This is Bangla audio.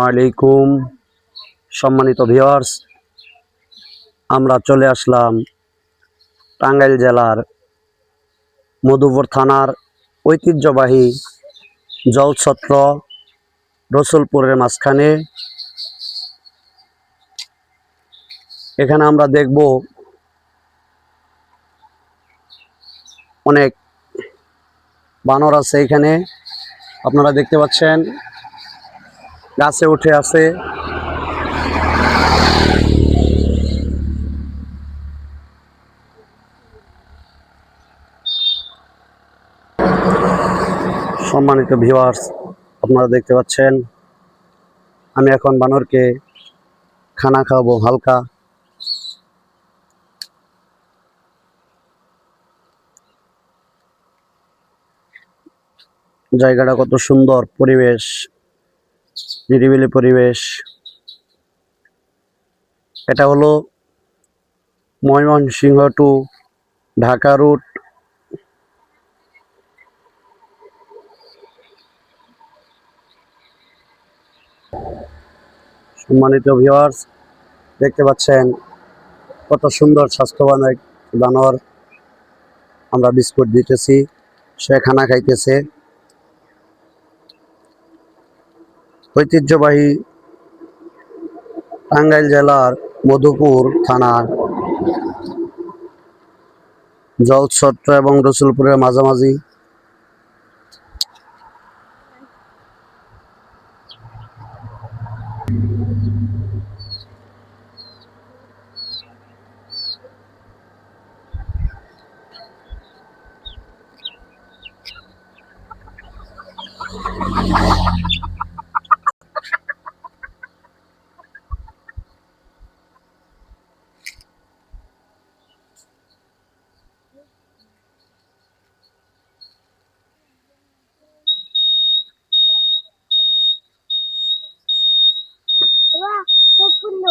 আলাইকুম, সম্মানিত ভিউয়ার্স আমরা চলে আসলাম টাঙ্গাইল জেলার মধুপুর থানার ঐতিহ্যবাহী জলছত্র রসুলপুরের মাঝখানে। এখানে আমরা দেখব অনেক বানর আছে এখানে। আপনারা দেখতে পাচ্ছেন গাছে উঠে আছে। সম্মানিত ভিউয়ার্স আপনারা দেখতে পাচ্ছেন, আমি এখন বানরকে খানা খাওয়াবো হালকা। জায়গাটা কত সুন্দর পরিবেশ। নিরিবিলি পরিবেশ। এটা হলো ময়মনসিংহ টু ঢাকা রুট। সম্মানিত ভিউয়ার্স, দেখতে পাচ্ছেন কত সুন্দর স্বাস্থ্যবান এক বানর আমরা বিস্কুট দিতেছি, সে খানা খাইতেছে। ঐতিহ্যবাহী টাঙ্গাইল জেলার মধুপুর থানার জলছত্র এবং রসুলপুরের মাঝামাঝি Thank you. বাবা প্রফুল্ল